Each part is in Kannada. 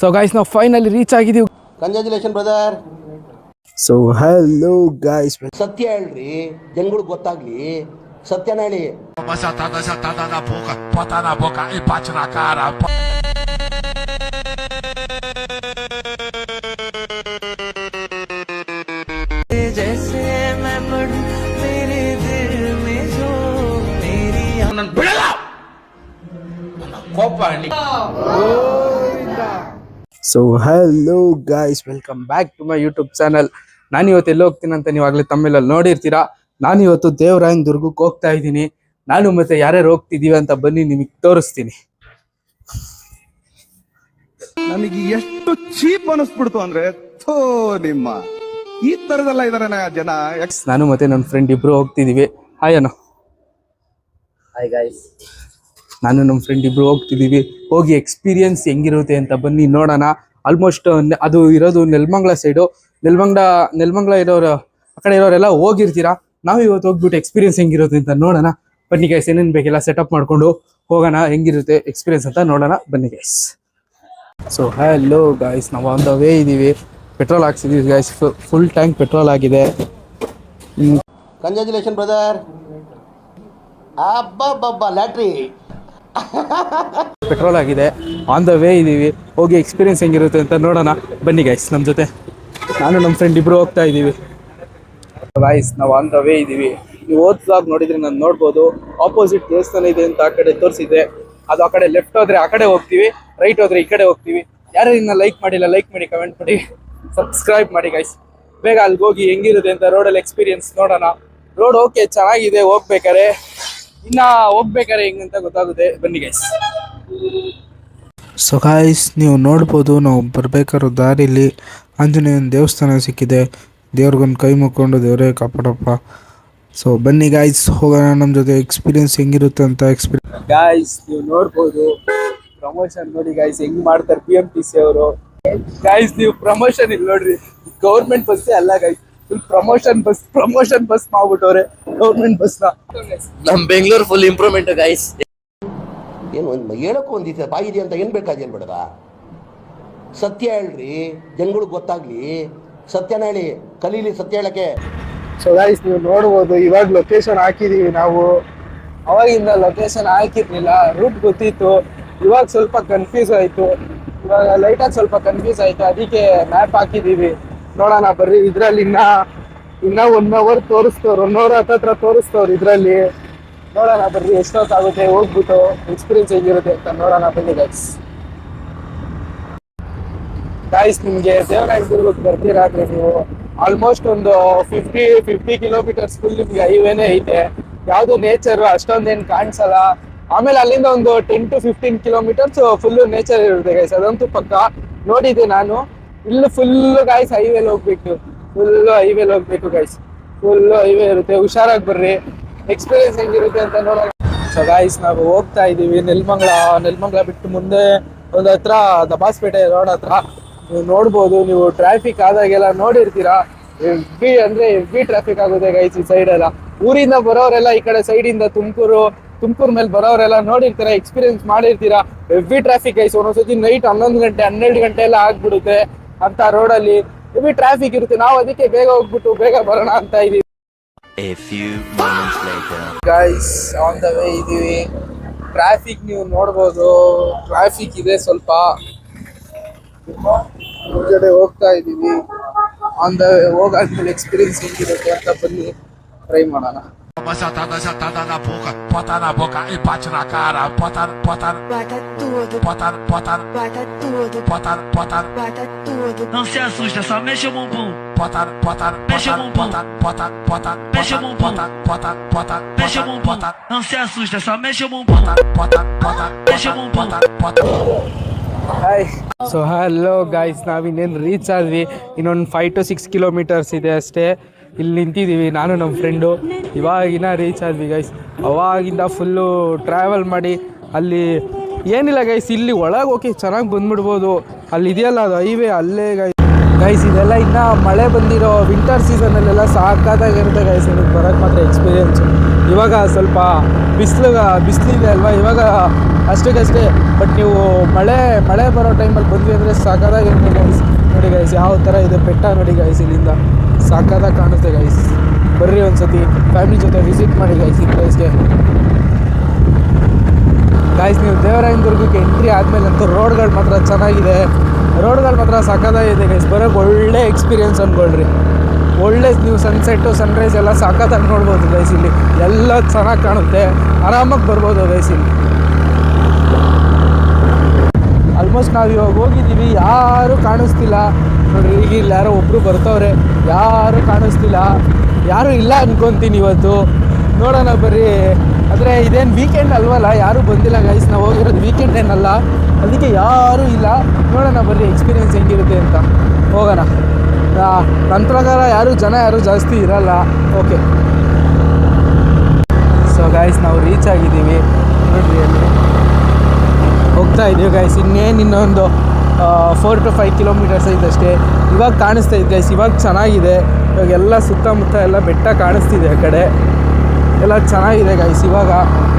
ಸೊ ಗಾಯ್ಸ್ ನಾವು ಫೈನಲಿ ರೀಚ್ ಆಗಿದ್ದೀವಿ congratulation brother so hello guys ಸತ್ಯ ಹೇಳ್ರಿ ಜನಗಳಿಗೆ ಗೊತ್ತಾಗ್ಲಿ. ಸತ್ಯನ ಹೇಳಿ. Uma jatada, so hello guys welcome back to my YouTube channel ನಾನು ಇವತ್ತು ಎಲ್ಲಿ ಹೋಗ್ತೀನಿ ಅಂತ ನೀವು ಆಗಲೇ ತಮ್ಮೇಲಲ್ಲಿ ನೋಡಿರ್ತೀರಾ? ನಾನು ಇವತ್ತು ದೇವರಾಯನ ದುರ್ಗಕ್ಕೆ ಹೋಗ್ತಾ ಇದ್ದೀನಿ. ನಾನು ಮತ್ತೆ ಯಾರ್ಯಾರು ಹೋಗ್ತಿದೀವಿ ಅಂತ ಬನ್ನಿ ನಿಮಗೆ ತೋರಿಸ್ತೀನಿ. ನನಗೆ ಎಷ್ಟು ಚೀಪ್ ಅನಿಸ್ಬಿಡ್ತು ಅಂದ್ರೆ ಥೋ ನಿಮ್ಮ. ಈ ತರದೆಲ್ಲ ಇದಾರೆ ಜನ. ನಾನು ಮತ್ತೆ ನನ್ನ ಫ್ರೆಂಡ್ ಇಬ್ರು ಹೋಗ್ತಿದೀವಿ ಹಾಯ್ ಅಣ್ಣ ಹಾಯ್ ಗಾಯ್ಸ್ ನಾನು ನಮ್ಮ ಫ್ರೆಂಡ್ ಇಬ್ರು ಹೋಗ್ತಿದೀವಿ. ಹೋಗಿ ಎಕ್ಸ್ಪೀರಿಯನ್ಸ್ ಹೆಂಗಿರುತ್ತೆ ಅಂತ ಬನ್ನಿ ನೋಡೋಣ. ಆಲ್ಮೋಸ್ಟ್ ಅದು ಇರೋದು ನೆಲಮಂಗ್ಲ ಸೈಡು ನೆಲಮಂಗ್ಲ ನೆಲಮಂಗ್ಲ ಇರೋರು, ಆ ಕಡೆ ಇರೋರೆಲ್ಲ ಹೋಗಿರ್ತೀರಾ? ನಾವು ಇವತ್ತು ಹೋಗ್ಬಿಟ್ಟು ಎಕ್ಸ್ಪೀರಿಯನ್ಸ್ ಹೆಂಗಿರುತ್ತೆ ಅಂತ ನೋಡೋಣ. ಬನ್ನಿ ಗೈಸ್ ಏನೇನು ಬೇಕೆಲ್ಲ ಸೆಟಪ್ ಮಾಡ್ಕೊಂಡು ಹೋಗೋಣ. ಹೆಂಗಿರುತ್ತೆ ಎಕ್ಸ್ಪೀರಿಯನ್ಸ್ ಅಂತ ನೋಡೋಣ. ಬನ್ನಿ ಗೈಸ್ ಸೊ ಹಲೋ ಗಾಯ್ಸ್ ನಾವು ಆನ್ ದ ವೇ ಇದ್ದೀವಿ ಪೆಟ್ರೋಲ್ ಹಾಕ್ಸಿದೀವಿ ಗೈಸ್ ಫುಲ್ ಟ್ಯಾಂಕ್ ಪೆಟ್ರೋಲ್ ಆಗಿದೆ. ಕಂಗ್ರ್ಯಾಚುಲೇಷನ್ ಬ್ರದರ್ ಅಬ್ಬಬ್ಬಬ್ಬ ಲ್ಯಾಟ್ರಿ ಪೆಟ್ರೋಲ್ ಆಗಿದೆ. ಆನ್ ದ ವೇ ಇದೀವಿ. ಹೋಗಿ ಎಕ್ಸ್ಪೀರಿಯನ್ಸ್ ಹೆಂಗಿರುತ್ತೆ ಅಂತ ನೋಡೋಣ. ಬನ್ನಿ ಗೈಸ್ ನಮ್ಮ ಜೊತೆ. ನಾನು ನಮ್ಮ ಫ್ರೆಂಡ್ ಇಬ್ರು ಹೋಗ್ತಾ ಇದ್ದೀವಿ ಗೈಸ್ ನಾವು ಆನ್ ದ ವೇ ಇದೀವಿ. ನೀವು ಓದ್ ಬ್ಲಾಗ್ ನೋಡಿದ್ರೆ ನಾನು ನೋಡ್ಬೋದು. ಆಪೋಸಿಟ್ ದೇವಸ್ಥಾನ ಇದೆ ಅಂತ ಆ ಕಡೆ ತೋರಿಸಿದೆ ಅದು ಆ ಕಡೆ ಲೆಫ್ಟ್ ಹೋದ್ರೆ ಆ ಕಡೆ ಹೋಗ್ತೀವಿ. ರೈಟ್ ಹೋದ್ರೆ ಈ ಕಡೆ ಹೋಗ್ತೀವಿ. ಯಾರು ಇನ್ನ ಲೈಕ್ ಮಾಡಿಲ್ಲ ಲೈಕ್ ಮಾಡಿ ಕಮೆಂಟ್ ಮಾಡಿ. ಸಬ್ಸ್ಕ್ರೈಬ್ ಮಾಡಿ ಗೈಸ್ ಬೇಗ ಅಲ್ಲಿ ಹೋಗಿ ಹೆಂಗಿರುತ್ತೆ ಅಂತ ರೋಡಲ್ಲಿ ಎಕ್ಸ್ಪೀರಿಯನ್ಸ್ ನೋಡೋಣ. ರೋಡ್ ಓಕೆ ಚೆನ್ನಾಗಿದೆ ಹೋಗ್ಬೇಕಾರೆ ಇನ್ನ ಹೋಗ್ಬೇಕಾರೆ ಹೆಂಗಂತ ಗೊತ್ತಾಗುತ್ತೆ. ಬನ್ನಿ ಗೈಸ್ ಸೊ ಗಾಯ್ಸ್ ನೀವು ನೋಡ್ಬೋದು ನಾವು ಬರ್ಬೇಕಾರೋ ದಾರಿಲಿ ಆಂಜನೇಯನ ದೇವಸ್ಥಾನ ಸಿಕ್ಕಿದೆ. ದೇವ್ರಿಗೊಂದು ಕೈ ಮುಕ್ಕೊಂಡು ದೇವರೇ ಕಾಪಾಡಪ್ಪ. ಸೊ ಬನ್ನಿ ಗಾಯ್ಸ್ ಹೋಗೋಣ ನಮ್ಮ ಜೊತೆ ಎಕ್ಸ್ಪೀರಿಯನ್ಸ್ ಹೆಂಗಿರುತ್ತೆ ಅಂತ ಎಕ್ಸ್ಪೀರಿಯನ್ಸ್ ಗಾಯ್ಸ್ ನೀವು ನೋಡ್ಬೋದು ಪ್ರಮೋಷನ್ ನೋಡಿ ಗಾಯ್ಸ್ ಹೆಂಗ್ ಮಾಡ್ತಾರೆ ಪಿ ಎಂ ಟಿ ಸಿ ಅವರು. ಗಾಯ್ಸ್ ನೀವು ಪ್ರಮೋಷನ್ ಇಲ್ಲಿ ನೋಡ್ರಿ ಗೌರ್ಮೆಂಟ್ ಬಸ್ಸೇ ಅಲ್ಲ guys full promotion bus promotion bus ಮಾಡ್ಬಿಟ್ಟವ್ರೆ government ಬಸ್ನ. ನಮ್ ಬೆಂಗಳೂರು ಫುಲ್ ಇಂಪ್ರೂವ್ಮೆಂಟ್ ಗೈಸ್ ಏನು ಒಂದು ಹೇಳಕ್ಕೂ ಒಂದಿದೆ ಬಾಯಿ ಇದೆ ಅಂತ ಏನು ಬೇಕಾದೇನು ಬೇಡದ ಸತ್ಯ ಹೇಳ್ರಿ ಜನಗಳಿಗೆ ಗೊತ್ತಾಗ್ಲಿ. ಸತ್ಯನ ಹೇಳಿ ಕಲೀಲಿ ಸತ್ಯ ಹೇಳಕ್ಕೆ. ಸೊ ಗಾಯ್ಸ್ ನೀವು ನೋಡ್ಬೋದು ಇವಾಗ ಲೊಕೇಶನ್ ಹಾಕಿದೀವಿ ನಾವು. ಅವಾಗಿಂದ ಲೊಕೇಶನ್ ಹಾಕಿರ್ಲಿಲ್ಲ ರೂಟ್ ಗೊತ್ತಿತ್ತು. ಇವಾಗ ಸ್ವಲ್ಪ ಕನ್ಫ್ಯೂಸ್ ಆಯಿತು. ಇವಾಗ ಲೈಟಾಗಿ ಸ್ವಲ್ಪ ಕನ್ಫ್ಯೂಸ್ ಆಯಿತು ಅದಕ್ಕೆ ಮ್ಯಾಪ್ ಹಾಕಿದೀವಿ. ನೋಡೋಣ ಬರ್ರಿ, ಇದ್ರಲ್ಲಿ ಇನ್ನ ಇನ್ನ ಒನ್ ಅವರ್ ತೋರಿಸ್ತವ್ರು ಒನ್ ಅವರ್ ಹತ್ತತ್ರ ತೋರಿಸ್ತವ್ರು ಇದ್ರಲ್ಲಿ. ನೋಡೋಣ ಬರ್ರಿ, ಎಷ್ಟೊತ್ತಾಗುತ್ತೆ, ಹೋಗ್ಬಿಟ್ಟು ಎಕ್ಸ್ಪೀರಿಯನ್ಸ್ ಹೇಗಿರುತ್ತೆ ಅಂತ ನೋಡೋಣ ಬನ್ನಿ ಗೈಸ್ ಗಾಯ್ಸ್ ನಿಮ್ಗೆ ದೇವರಾಯನದುರ್ಗಕ್ಕೆ ಬರ್ತೀರಾದ್ರೆ ನೀವು ಆಲ್ಮೋಸ್ಟ್ ಒಂದು ಫಿಫ್ಟಿ ಫಿಫ್ಟಿ ಕಿಲೋಮೀಟರ್ಸ್ ಫುಲ್ ನಿಮ್ಗೆ ಹೈವೇನೆ ಐತೆ. ಯಾವುದು ನೇಚರ್ ಅಷ್ಟೊಂದೇನ್ ಕಾಣಿಸಲ್ಲ. ಆಮೇಲೆ ಅಲ್ಲಿಂದ ಒಂದು ten to fifteen kilometres full nature ಇರುತ್ತೆ ಗೈಸ್ ಅದಂತೂ ಪಕ್ಕ ನೋಡಿದ್ದೆ ನಾನು. ಇಲ್ಲಿ ಫುಲ್ ಗಾಯ್ಸ್ ಹೈವೇಲಿ ಹೋಗ್ಬೇಕು. ಫುಲ್ ಹೈವೇಲಿ ಹೋಗ್ಬೇಕು ಗಾಯ್ಸ್ ಫುಲ್ ಹೈವೇ ಇರುತ್ತೆ. ಹುಷಾರಾಗಿ ಬರ್ರಿ. ಎಕ್ಸ್ಪೀರಿಯನ್ಸ್ ಹೆಂಗಿರುತ್ತೆ ಅಂತ ನೋಡೋಣ. ಸೊ ಗಾಯ್ಸ್ ನಾವು ಹೋಗ್ತಾ ಇದೀವಿ. ನೆಲ್ಮಂಗ್ಳ ನೆಲ್ಮಂಗ್ಳ ಬಿಟ್ಟು ಮುಂದೆ ಒಂದು ಹತ್ರ, ದಬಾಸ್ಪೇಟೆ ರೋಡ್ ಹತ್ರ. ನೀವು ನೋಡ್ಬೋದು, ನೀವು ಟ್ರಾಫಿಕ್ ಆದಾಗೆಲ್ಲ ನೋಡಿರ್ತೀರಾ. ಬಿ ಅಂದ್ರೆ ಬಿ ಟ್ರಾಫಿಕ್ ಆಗುತ್ತೆ ಗೈಸ್ ಈ ಸೈಡ್ ಎಲ್ಲ. ಊರಿಂದ ಬರೋರೆಲ್ಲ ಈ ಕಡೆ ಸೈಡ್ ಇಂದ ತುಮಕೂರು ತುಮಕೂರು ಮೇಲೆ ಬರೋರೆಲ್ಲ ನೋಡಿರ್ತೀರಾ ಎಕ್ಸ್ಪೀರಿಯನ್ಸ್ ಮಾಡಿರ್ತೀರಾ. ಹೆವಿ ಟ್ರಾಫಿಕ್ ಗೈಸ್ ಒಂದೊಂದ್ಸತಿ ನೈಟ್ ಹನ್ನೊಂದು ಗಂಟೆ, ಹನ್ನೆರಡು ಗಂಟೆ ಎಲ್ಲ ಆಗ್ಬಿಡುತ್ತೆ. ಅಂತ ರೋಡಲ್ಲಿ ಎವ್ವಿ ಟ್ರಾಫಿಕ್ ಇರುತ್ತೆ. ನಾವು ಅದಕ್ಕೆ ಬೇಗ ಹೋಗ್ಬಿಟ್ಟು ಬೇಗ ಬರೋಣ ಅಂತ ಇದೀವಿ. ಗೈಸ್ ಆನ್ ದ ವೇ ಇದೀವಿ. ಟ್ರಾಫಿಕ್ ನೀವು ನೋಡ್ಬೋದು. ಟ್ರಾಫಿಕ್ ಇದೆ ಸ್ವಲ್ಪ. ಮುಂದ್ಗಡೆ ಹೋಗ್ತಾ ಇದೀವಿ. ಆನ್ ದ ವೇ ಹೋಗಾದ್ಮೇಲೆ ಎಕ್ಸ್ಪೀರಿಯನ್ಸ್ ಹೆಂಗಿರುತ್ತೆ ಅಂತ ಬನ್ನಿ. ಟ್ರೈ ಮಾಡೋಣ. Uma jatada, jatada na boca, bota na boca e bate na cara. Bota, bota, Bota tudo, bota, bota, bota tudo, bota, bota, bota tudo. Não se assusta, só mexe o bumbum. bota, bota, Mexe o bumbum. bota, bota, bota, Mexe o bumbum. bota, bota, bota, Mexe o bota, bumbum. bota, Não se assusta, só mexe o bumbum. bota, bota, Mexe o bumbum. bota, bota. Hi so hello guys ನಾವಿನ್ನೇನು ರೀಚ್ ಆದ್ವಿ ಇನ್ನೊಂದು ಫೈವ್ ಟು ಸಿಕ್ಸ್ ಕಿಲೋಮೀಟರ್ಸ್ ಇದೆ ಅಷ್ಟೇ ಇಲ್ಲಿ ನಿಂತಿದ್ದೀವಿ, ನಾನು ನಮ್ಮ ಫ್ರೆಂಡು ಇವಾಗಿನ ರೀಚ್ ಆದ್ವಿ ಗೈಸ್ ಅವಾಗಿಂದ ಫುಲ್ಲು ಟ್ರಾವೆಲ್ ಮಾಡಿ ಅಲ್ಲಿ ಏನಿಲ್ಲ ಗೈಸ್ ಇಲ್ಲಿ ಒಳಗೆ ಹೋಗಿ ಚೆನ್ನಾಗಿ ಬಂದ್ಬಿಡ್ಬೋದು. ಅಲ್ಲಿ ಇದೆಯಲ್ಲ ಅದು ಹೈವೇ ಅಲ್ಲೇ ಗೈಸ್ ಗೈಸ್ ಇದೆಲ್ಲ ಇನ್ನು ಮಳೆ ಬಂದಿರೋ ವಿಂಟರ್ ಸೀಸನಲ್ಲೆಲ್ಲ ಸಾಕಾದಾಗಿರುತ್ತೆ ಗೈಸ್ ಇದಕ್ಕೆ ಬರೋಕ್ಕೆ ಮಾತ್ರ ಎಕ್ಸ್ಪೀರಿಯನ್ಸು ಇವಾಗ ಸ್ವಲ್ಪ ಬಿಸಿಲು, ಬಿಸಿಲಿದೆ ಅಲ್ವಾ? ಇವಾಗ ಅಷ್ಟಕ್ಕಷ್ಟೇ ಬಟ್ ನೀವು ಮಳೆ ಮಳೆ ಬರೋ ಟೈಮಲ್ಲಿ ಬಂದ್ವಿ ಅಂದರೆ ಸಾಕಾದಾಗಿರ್ತೀವಿ ಗೈಸ್ ನೋಡಿ ಗೈಸ್ ಯಾವ ಥರ ಇದೆ ಬೆಟ್ಟ ನೋಡಿ ಗೈಸ್ ಇಲ್ಲಿಂದ. ಸಾಕಾದಾಗಿ ಕಾಣುತ್ತೆ ಗೈಸ್ ಬರ್ರಿ ಒಂದ್ಸತಿ. ಫ್ಯಾಮಿಲಿ ಜೊತೆ ವಿಸಿಟ್ ಮಾಡಿ ಗೈಸ್ ಈ ಪ್ಲೇಸ್ಗೆ ಗಾಯ್ಸ್ ನೀವು ದೇವರಾಯನ ದುರ್ಗಕ್ಕೆ ಎಂಟ್ರಿ ಆದಮೇಲೆ ಅಂತೂ ರೋಡ್ಗಳು ಮಾತ್ರ ಚೆನ್ನಾಗಿದೆ. ರೋಡ್ಗಳು ಮಾತ್ರ ಸಖತ್ತಾಗಿದೆ ಗೈಸ್ ಬರೋಕ್ಕೆ ಒಳ್ಳೆ ಎಕ್ಸ್ಪೀರಿಯನ್ಸ್ ಅಂದ್ಕೊಳ್ರಿ ಒಳ್ಳೆ ನೀವು ಸನ್ಸೆಟ್ಟು ಸನ್ರೈಸ್ ಎಲ್ಲ ಸಖತ್ತಾಗಿ ನೋಡ್ಬೋದು ಗೈಸ್ ಇಲ್ಲಿ. ಎಲ್ಲ ಚೆನ್ನಾಗಿ ಕಾಣುತ್ತೆ. ಆರಾಮಾಗಿ ಬರ್ಬೋದು ಗೈಸ್ ಇಲ್ಲಿ. ಆಲ್ಮೋಸ್ಟ್ ನಾವು ಇವಾಗ ಹೋಗಿದ್ದೀವಿ, ಯಾರೂ ಕಾಣಿಸ್ತಿಲ್ಲ. ನೋಡ್ರಿ, ಈಗ ಇಲ್ಲಿ ಯಾರೋ ಒಬ್ಬರು ಬರ್ತವ್ರೆ, ಯಾರೂ ಕಾಣಿಸ್ತಿಲ್ಲ. ಯಾರೂ ಇಲ್ಲ ಅನ್ಕೊಂತೀನಿ ಇವತ್ತು. ನೋಡೋಣ ಬರ್ರಿ. ಆದರೆ ಇದೇನು ವೀಕೆಂಡ್ ಅಲ್ವಲ್ಲ, ಯಾರೂ ಬಂದಿಲ್ಲ ಗೈಸ್ ನಾವು ಹೋಗಿರೋದು ವೀಕೆಂಡ್ ಏನಲ್ಲ. ಅದಕ್ಕೆ ಯಾರೂ ಇಲ್ಲ. ನೋಡೋಣ ಬರ್ರಿ ಎಕ್ಸ್ಪೀರಿಯೆನ್ಸ್ ಹೆಂಗಿರುತ್ತೆ ಅಂತ. ಹೋಗೋಣ. ನನ್ನ ಪ್ರಕಾರ ಯಾರೂ ಜನ ಯಾರೂ ಜಾಸ್ತಿ ಇರಲ್ಲ. ಓಕೆ ಸೊ ಗೈಸ್ ನಾವು ರೀಚ್ ಆಗಿದ್ದೀವಿ. ನೋಡ್ರಿ ಅಲ್ಲಿ. ಹೋಗ್ತಾ ಇದ್ದೀವಿ ಗೈಸ್ ಇನ್ನೇನು ಇನ್ನೊಂದು ಫೋರ್ ಟು ಫೈವ್ ಕಿಲೋಮೀಟರ್ಸ್ ಐತಷ್ಟೇ ಇವಾಗ ಕಾಣಿಸ್ತಾ ಇದೆ ಗೈಸ್ ಇವಾಗ ಚೆನ್ನಾಗಿದೆ. ಇವಾಗ ಎಲ್ಲ ಸುತ್ತಮುತ್ತ ಎಲ್ಲ ಬೆಟ್ಟ ಕಾಣಿಸ್ತಿದೆ ಆ ಕಡೆ. ಎಲ್ಲ ಚೆನ್ನಾಗಿದೆ ಗೈಸ್ ಇವಾಗ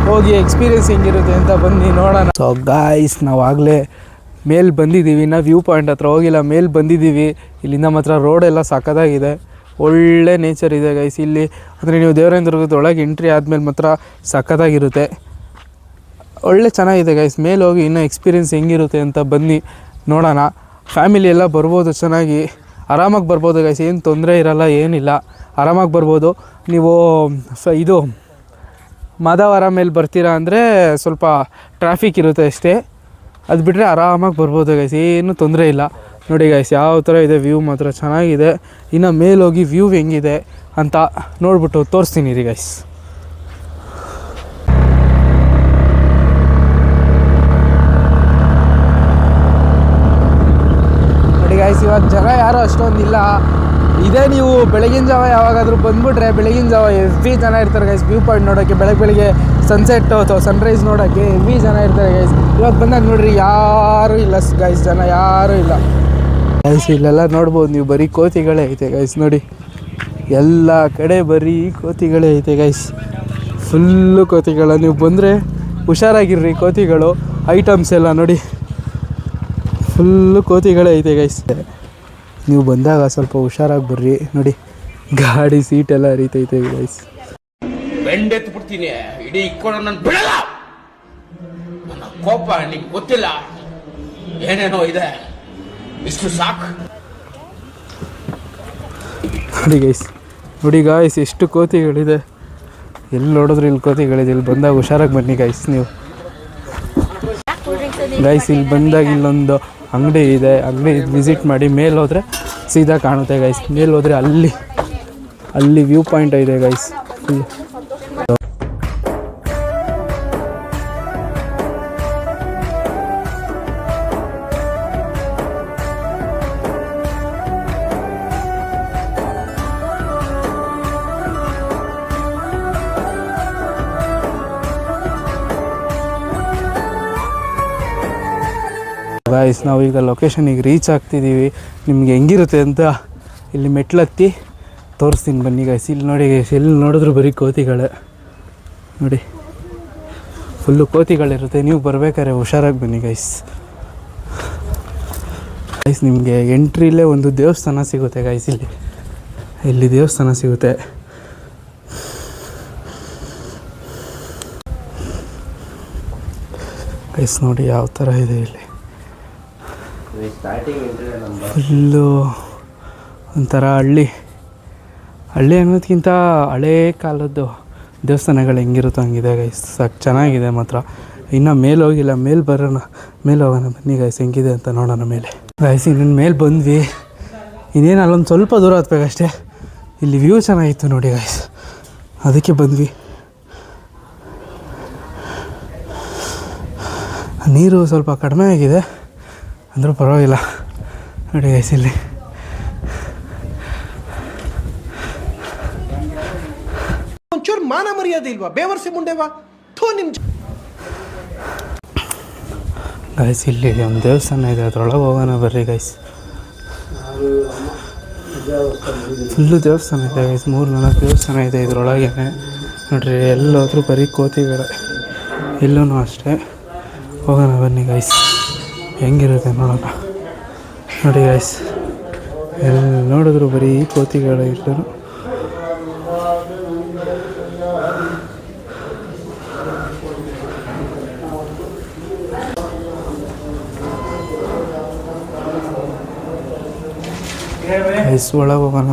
ಹೋಗಿ ಎಕ್ಸ್ಪೀರಿಯೆನ್ಸ್ ಹೆಂಗಿರುತ್ತೆ ಅಂತ ಬಂದು ನೋಡೋಣ. ಸೊ ಗಾಯ್ಸ್ ನಾವು ಆಗಲೇ ಮೇಲೆ ಬಂದಿದ್ದೀವಿ. ನಾವು ವ್ಯೂ ಪಾಯಿಂಟ್ ಹತ್ರ ಹೋಗಿಲ್ಲ. ಮೇಲೆ ಬಂದಿದ್ದೀವಿ. ಇಲ್ಲಿಂದ ಮಾತ್ರ ರೋಡ್ ಎಲ್ಲ ಸಕ್ಕತ್ತಾಗಿದೆ ಒಳ್ಳೆ ನೇಚರ್ ಇದೆ ಗೈಸ್ ಇಲ್ಲಿ, ಅಂದರೆ ನೀವು ದೇವರೇಂದ್ರದ ಒಳಗೆ ಎಂಟ್ರಿ ಆದಮೇಲೆ ಮಾತ್ರ ಸಕ್ಕತ್ತಾಗಿರುತ್ತೆ ಒಳ್ಳೆ ಚೆನ್ನಾಗಿದೆ ಗೈಸ್ ಮೇಲೆ ಹೋಗಿ ಇನ್ನೂ ಎಕ್ಸ್ಪೀರಿಯೆನ್ಸ್ ಹೆಂಗಿರುತ್ತೆ ಅಂತ ಬನ್ನಿ, ನೋಡೋಣ. ಫ್ಯಾಮಿಲಿ ಎಲ್ಲ ಬರ್ಬೋದು ಚೆನ್ನಾಗಿ. ಆರಾಮಾಗಿ ಬರ್ಬೋದು ಗೈಸ್ ಏನು ತೊಂದರೆ ಇರಲ್ಲ, ಏನಿಲ್ಲ. ಆರಾಮಾಗಿ ಬರ್ಬೋದು. ನೀವು, ಸ, ಇದು ಮಾದವಾರ ಮೇಲೆ ಬರ್ತೀರಾ ಅಂದರೆ ಸ್ವಲ್ಪ ಟ್ರಾಫಿಕ್ ಇರುತ್ತೆ ಅಷ್ಟೇ. ಅದು ಬಿಟ್ಟರೆ ಆರಾಮಾಗಿ ಬರ್ಬೋದು ಗೈಸ್ ಏನು ತೊಂದರೆ ಇಲ್ಲ. ನೋಡಿ ಗೈಸ್ ಯಾವ ಥರ ಇದೆ ವ್ಯೂ ಮಾತ್ರ ಚೆನ್ನಾಗಿದೆ. ಇನ್ನು ಮೇಲೋಗಿ ವ್ಯೂ ಹೆಂಗಿದೆ ಅಂತ ನೋಡ್ಬಿಟ್ಟು ತೋರಿಸ್ತೀನಿ ರೀ ಗೈಸ್ ಗಾಯ್ಸ್ ಇವಾಗ ಜನ ಯಾರು ಅಷ್ಟೊಂದಿಲ್ಲ ಇದೇ ನೀವು ಬೆಳಗಿನ ಜಾವ ಯಾವಾಗಾದರೂ ಬಂದ್ಬಿಟ್ರೆ ಬೆಳಗಿನ ಜಾವ ಎವ್ವಿ ಜನ ಇರ್ತಾರೆ ಗೈಸ್ ವ್ಯೂ ಪಾಯಿಂಟ್ ನೋಡೋಕ್ಕೆ ಬೆಳಗ್ಗೆ ಬೆಳಗ್ಗೆ ಸನ್ಸೆಟ್ ಅಥವಾ ಸನ್ರೈಸ್ ನೋಡೋಕ್ಕೆ ಎವ್ರಿ ಜನ ಇರ್ತಾರೆ ಗೈಸ್ ಇವಾಗ ಬಂದಾಗ ನೋಡ್ರಿ, ಯಾರೂ ಇಲ್ಲ ಗೈಸ್ ಜನ ಯಾರೂ ಇಲ್ಲ. ಗೈಸ್ ಇಲ್ಲೆಲ್ಲ ನೋಡ್ಬೋದು, ನೀವು ಬರೀ ಕೋತಿಗಳೇ ಐತೆ ಗೈಸ್ ನೋಡಿ. ಎಲ್ಲ ಕಡೆ ಬರೀ ಕೋತಿಗಳೇ ಐತೆ ಗೈಸ್ ಫುಲ್ಲು ಕೋತಿಗಳ ನೀವು ಬಂದರೆ ಹುಷಾರಾಗಿರ್ರಿ, ಕೋತಿಗಳು ಐಟಮ್ಸ್ ಎಲ್ಲ ನೋಡಿ. ಫುಲ್ಲು ಕೋತಿಗಳೇ ಐತೆ ಗೈಸ್ ನೀವು ಬಂದಾಗ ಸ್ವಲ್ಪ ಹುಷಾರಾಗಿ ಬರ್ರಿ. ನೋಡಿ ಗಾಡಿ ಸೀಟೆಲ್ಲ ಹರಿತೈತೆ ಗೈಸ್ ಬೆಂಡೆತ್ ಬಿಡ್ತೀನಿ. ಇಡೀ ಇಕ್ಕೊಂಡು ಬಿಡಲ್ಲ. ನನ್ನ ಕೋಪ ನಿಮ್ಗೆ ಗೊತ್ತಿಲ್ಲ. ಏನೇನೋ ಇದೆ. ಇಷ್ಟು ಸಾಕು. ನೋಡಿ ಗೈಸ್ ನೋಡಿ ಗಾಯ್ಸ್ ಎಷ್ಟು ಕೋತಿಗಳಿದೆ. ಎಲ್ಲಿ ನೋಡಿದ್ರು ಇಲ್ಲಿ ಕೋತಿಗಳಿದೆ. ಇಲ್ಲಿ ಬಂದಾಗ ಹುಷಾರಾಗಿ ಬನ್ನಿ ಗೈಸ್ ನೀವು. ಗೈಸ್ ಇಲ್ಲಿ ಬಂದಾಗ ಇಲ್ಲೊಂದು ಅಂಗಡಿ ಇದೆ, ಅಂಗಡಿ ವಿಸಿಟ್ ಮಾಡಿ ಮೇಲೆ ಹೋದರೆ ಸೀದಾ ಕಾಣುತ್ತೆ ಗೈಸ್ ಮೇಲೆ ಹೋದರೆ ಅಲ್ಲಿ ಅಲ್ಲಿ ವ್ಯೂ ಪಾಯಿಂಟ್ ಇದೆ ಗೈಸ್ ಫುಲ್ ನಾವು ಈಗ ಲೊಕೇಶನಿಗೆ ರೀಚ್ ಆಗ್ತಿದ್ದೀವಿ ನಿಮ್ಗೆ ಹೆಂಗಿರುತ್ತೆ ಅಂತ ಇಲ್ಲಿ ಮೆಟ್ಲತ್ತಿ ತೋರಿಸ್ತೀನಿ ಬನ್ನಿ ಗೈಸ್ ಇಲ್ಲಿ ನೋಡಿ ಗೈಸ್ ಎಲ್ಲಿ ನೋಡಿದ್ರು ಬರೀ ಕೋತಿಗಳೇ. ನೋಡಿ ಫುಲ್ಲು ಕೋತಿಗಳಿರುತ್ತೆ. ನೀವು ಬರ್ಬೇಕಾದ್ರೆ ಹುಷಾರಾಗಿ ಬನ್ನಿ ಗೈಸ್ ಗೈಸ್ ನಿಮಗೆ ಎಂಟ್ರಿಲೇ ಒಂದು ದೇವಸ್ಥಾನ ಸಿಗುತ್ತೆ ಗೈಸ್ ಇಲ್ಲಿ. ಇಲ್ಲಿ ದೇವಸ್ಥಾನ ಸಿಗುತ್ತೆ? ಗೈಸ್ ನೋಡಿ ಯಾವ ಥರ ಇದೆ ಇಲ್ಲಿ. ಫುಲ್ಲು ಒಂಥರ ಹಳ್ಳಿ. ಹಳ್ಳಿ ಅನ್ನೋದಕ್ಕಿಂತ ಹಳೇ ಕಾಲದ್ದು ದೇವಸ್ಥಾನಗಳು ಹೆಂಗಿರುತ್ತೋ ಹಂಗಿದೆ ಗೈಸ್ ಸಾಕು ಚೆನ್ನಾಗಿದೆ ಮಾತ್ರ. ಇನ್ನು ಮೇಲೆ ಹೋಗಿಲ್ಲ, ಮೇಲೆ ಬರೋಣ, ಮೇಲೆ ಹೋಗೋಣ ಬನ್ನಿ ಗೈಸ್ ಹೆಂಗಿದೆ ಅಂತ ನೋಡೋಣ ಮೇಲೆ. ಗೈಸ್ ಇನ್ನೊಂದು ಮೇಲೆ ಬಂದ್ವಿ. ಇನ್ನೇನು ಅಲ್ಲೊಂದು ಸ್ವಲ್ಪ ದೂರ ಹತ್ಬೇಕಷ್ಟೇ. ಇಲ್ಲಿ ವ್ಯೂ ಚೆನ್ನಾಗಿತ್ತು ನೋಡಿ ಗೈಸ್ ಅದಕ್ಕೆ ಬಂದ್ವಿ. ನೀರು ಸ್ವಲ್ಪ ಕಡಿಮೆ ಆಗಿದೆ. ಅಂದರೂ ಪರವಾಗಿಲ್ಲ. ನೋಡಿ ಇಲ್ಲಿ. ಒಂಚೂರು ಮಾನ ಮರ್ಯಾದೆ ಇಲ್ವಾ? ಬೇವರ್ಸಿ ಮುಂಡೆವಾ ಥೋ ನಿಮ್ಮ ಗೈಸ್ ಇಲ್ಲಿ ಒಂದು ದೇವಸ್ಥಾನ ಇದೆ. ಅದ್ರೊಳಗೆ ಹೋಗೋಣ ಬರ್ರಿ ಗೈಸ್ ಫುಲ್ಲು ದೇವಸ್ಥಾನ ಇದೆ ಗೈಸ್ ಮೂರು ನಾಲ್ಕು ದೇವಸ್ಥಾನ ಇದೆ ಇದ್ರೊಳಗೆ. ನೋಡ್ರಿ ಎಲ್ಲೋದ್ರೂ ಬರೀ ಕೋತಿಗಳೇ. ಇಲ್ಲೂ ಅಷ್ಟೇ. ಹೋಗೋಣ ಬನ್ನಿ ಗೈಸ್ ಹೆಂಗಿರುತ್ತೆ ನೋಡೋಣ. ನೋಡಿ ಗೈಸ್ ನೋಡಿದ್ರು ಬರೀ ಕೋತಿಗಳು ಇರ್ತಾರೆ ಗೈಸ್ ಒಳಗೆ ಹೋಗೋಣ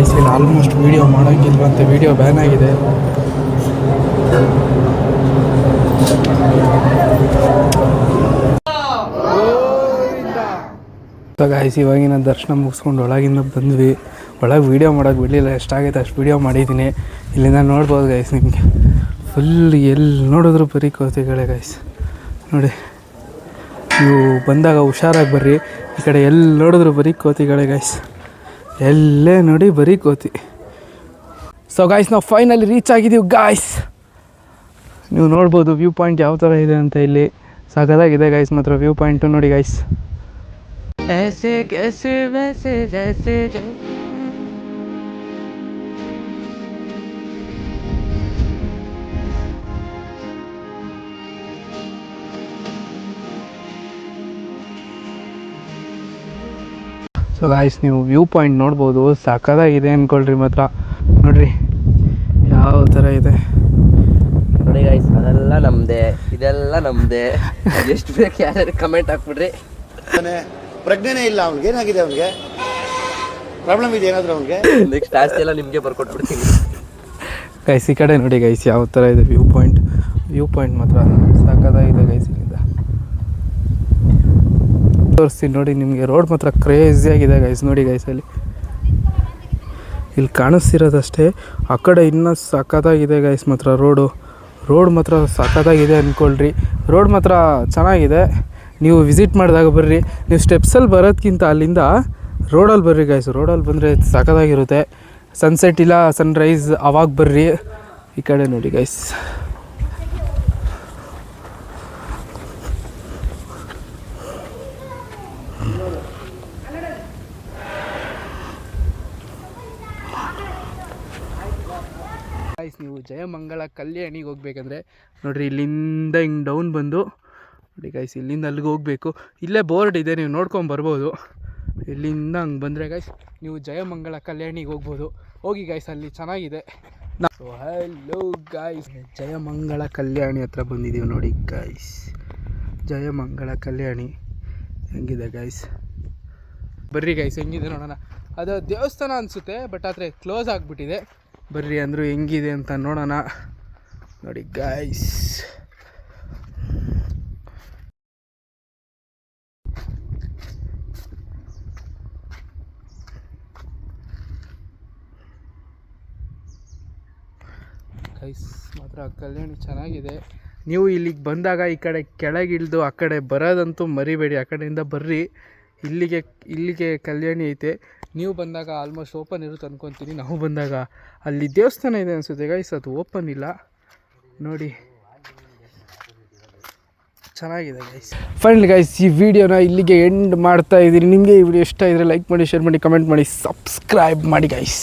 ಇಲ್ಲಿ ಆಲ್ಮೋಸ್ಟ್ ವೀಡಿಯೋ ಮಾಡೋಂಗಿಲ್ವಂತೆ ವೀಡಿಯೋ ಬ್ಯಾನ್ ಆಗಿದೆ. ಗಾಯ್ಸ್ ಇವಾಗಿನ ದರ್ಶನ ಮುಗಿಸ್ಕೊಂಡು ಒಳಗಿಂದ ಬಂದ್ವಿ. ಒಳಗೆ ವೀಡಿಯೋ ಮಾಡೋಕೆ ಬಿಡಲಿಲ್ಲ ಎಷ್ಟಾಗೈತೆ ಅಷ್ಟು ವೀಡಿಯೋ ಮಾಡಿದ್ದೀನಿ ಇಲ್ಲಿಂದ ನೋಡ್ಬೋದು ಗೈಸ್ ನಿಮಗೆ. ಫುಲ್ ಎಲ್ಲಿ ನೋಡಿದ್ರು ಬರೀ ಕೋತಿಗಳೇ ಗೈಸ್ ನೋಡಿ, ನೀವು ಬಂದಾಗ ಹುಷಾರಾಗಿ ಬರ್ರಿ. ಈ ಕಡೆ ಎಲ್ಲಿ ನೋಡಿದ್ರು ಬರೀ ಕೋತಿಗಳೇ ಗೈಸ್ ಎಲ್ಲೇ ನೋಡಿ ಬರೀ ಕೋತಿ. ಸೊ ಗಾಯ್ಸ್ ನಾವು ಫೈನಲಿ ರೀಚ್ ಆಗಿದ್ದೀವಿ ಗಾಯ್ಸ್ ನೀವು ನೋಡ್ಬೋದು ವ್ಯೂ ಪಾಯಿಂಟ್ ಯಾವ ಥರ ಇದೆ ಅಂತ ಇಲ್ಲಿ. ಸಗದಾಗಿದೆ ಗೈಸ್ ಮಾತ್ರ ವ್ಯೂ ಪಾಯಿಂಟು ನೋಡಿ ಗೈಸ್ ऐसे कैसे वैसे जैसे जो ಸೊ ಗಾಯ್ಸ್ ನೀವು ವ್ಯೂ ಪಾಯಿಂಟ್ ನೋಡ್ಬೋದು ಸಕ್ಕದಾಗಿದೆ ಅಂದ್ಕೊಳ್ರಿ ಮಾತ್ರ ನೋಡ್ರಿ ಯಾವ ಥರ ಇದೆ ನೋಡಿ ಗೈಸ್ ಅದೆಲ್ಲ ನಮ್ದೆ ಇದೆಲ್ಲ ನಮ್ದೆ ಎಷ್ಟು ಬೇಕು ಯಾರ್ಯಾರು ಕಮೆಂಟ್ ಹಾಕ್ಬಿಡ್ರಿ ಪ್ರಜ್ಞೆನೇ ಇಲ್ಲ ಅವ್ನಿಗೆ. ಏನಾಗಿದೆ ಅವನಿಗೆ? ಪ್ರಾಬ್ಲಮ್ ಇದೆ ಏನಾದರೂ ಅವನಿಗೆ? ನೆಕ್ಸ್ಟ್ ಆಸ್ತಿ ಎಲ್ಲ ನಿಮಗೆ ಬರ್ಕೊಟ್ಬಿಡ್ತೀನಿ. ಗೈಸ್ ಈ ಕಡೆ ನೋಡಿ ಗೈಸ್ ಯಾವ ಥರ ಇದೆ ವ್ಯೂ ಪಾಯಿಂಟ್ ವ್ಯೂ ಪಾಯಿಂಟ್ ಮಾತ್ರ ಸಾಕಾಗಿದೆ ಗೈಸ್ ಇಲ್ಲಿಂದ. ತೋರಿಸ್ತೀನಿ ನೋಡಿ ನಿಮಗೆ ರೋಡ್ ಮಾತ್ರ ಕ್ರೇಜಿಯಾಗಿದೆ ಗೈಸ್ ನೋಡಿ ಗೈಸ್ ಅಲ್ಲಿ. ಇಲ್ಲಿ ಕಾಣಿಸ್ತಿರೋದಷ್ಟೇ ಆ ಕಡೆ ಇನ್ನೂ ಸಕ್ಕತ್ತಾಗಿದೆ ಗೈಸ್ ಮಾತ್ರ ರೋಡು ರೋಡ್ ಮಾತ್ರ ಸಕ್ಕತ್ತಾಗಿದೆ ಅಂದ್ಕೊಳ್ರಿ ರೋಡ್ ಮಾತ್ರ ಚೆನ್ನಾಗಿದೆ. ನೀವು ವಿಸಿಟ್ ಮಾಡಿದಾಗ ಬರ್ರಿ. ನೀವು ಸ್ಟೆಪ್ಸಲ್ಲಿ ಬರೋದಕ್ಕಿಂತ ಅಲ್ಲಿಂದ ರೋಡಲ್ಲಿ ಬರ್ರಿ ಗೈಸ್ ರೋಡಲ್ಲಿ ಬಂದರೆ ಸಕ್ಕತ್ತಾಗಿರುತ್ತೆ ಸನ್ಸೆಟ್ ಇಲ್ಲ ಸನ್ರೈಸ್ ಅವಾಗ ಬರ್ರಿ. ಈ ಕಡೆ ನೋಡಿ ಗೈಸ್ ನೀವು ಜಯಮಂಗಳ ಕಲ್ಯಾಣಿಗೆ ಹೋಗ್ಬೇಕಂದ್ರೆ ನೋಡ್ರಿ ಇಲ್ಲಿಂದ ಹಿಂಗೆ ಡೌನ್ ಬಂದು ನೋಡಿ ಗೈಸ್ ಇಲ್ಲಿಂದ ಅಲ್ಲಿಗೆ ಹೋಗಬೇಕು. ಇಲ್ಲೇ ಬೋರ್ಡ್ ಇದೆ, ನೀವು ನೋಡ್ಕೊಂಡು ಬರ್ಬೋದು. ಇಲ್ಲಿಂದ ಹಂಗೆ ಬಂದರೆ ಗೈಸ್ ನೀವು ಜಯಮಂಗಳ ಕಲ್ಯಾಣಿಗೆ ಹೋಗ್ಬೋದು. ಹೋಗಿ ಗೈಸ್ ಅಲ್ಲಿ ಚೆನ್ನಾಗಿದೆ. So hello guys Jayamangala Kalyani ಹತ್ರ ಬಂದಿದ್ದೀವಿ ನೋಡಿ ಗೈಸ್ ಜಯಮಂಗಳ ಕಲ್ಯಾಣಿ ಹೆಂಗಿದೆ ಗೈಸ್ ಬರ್ರಿ ಗೈಸ್ ಹೆಂಗಿದೆ ನೋಡೋಣ. ಅದು ದೇವಸ್ಥಾನ ಅನಿಸುತ್ತೆ ಬಟ್ ಆದರೆ ಕ್ಲೋಸ್ ಆಗಿಬಿಟ್ಟಿದೆ. ಬರ್ರಿ ಅಂದರು ಹೆಂಗಿದೆ ಅಂತ ನೋಡೋಣ. ನೋಡಿ ಗೈಸ್ ಗೈಸ್ ಮಾತ್ರ ಕಲ್ಯಾಣಿ ಚೆನ್ನಾಗಿದೆ. ನೀವು ಇಲ್ಲಿಗೆ ಬಂದಾಗ ಈ ಕಡೆ ಕೆಳಗಿಳಿದು ಆ ಕಡೆ ಬರೋದಂತೂ ಮರಿಬೇಡಿ, ಆ ಕಡೆಯಿಂದ ಬರ್ರಿ. ಇಲ್ಲಿಗೆ ಇಲ್ಲಿಗೆ ಕಲ್ಯಾಣಿ ಐತೆ. ನೀವು ಬಂದಾಗ ಆಲ್ಮೋಸ್ಟ್ ಓಪನ್ ಇರುತ್ತೆ ಅಂದ್ಕೊತೀನಿ ನಾವು ಬಂದಾಗ ಅಲ್ಲಿ ದೇವಸ್ಥಾನ ಇದೆ ಅನಿಸುತ್ತೆ ಗೈಸ್ ಅದು ಓಪನ್ ಇಲ್ಲ. ನೋಡಿ. ಚೆನ್ನಾಗಿದೆ ಗೈಸ್ ಫೈನಲ್ ಗೈಸ್ ಈ ವಿಡಿಯೋನ ಇಲ್ಲಿಗೆ ಎಂಡ್ ಮಾಡ್ತಾ ಇದ್ದೀನಿ. ನಿಮಗೆ ಈ ವಿಡಿಯೋ ಇಷ್ಟ ಇದ್ದರೆ ಲೈಕ್ ಮಾಡಿ ಶೇರ್ ಮಾಡಿ ಕಮೆಂಟ್ ಮಾಡಿ ಸಬ್ಸ್ಕ್ರೈಬ್ ಮಾಡಿ ಗೈಸ್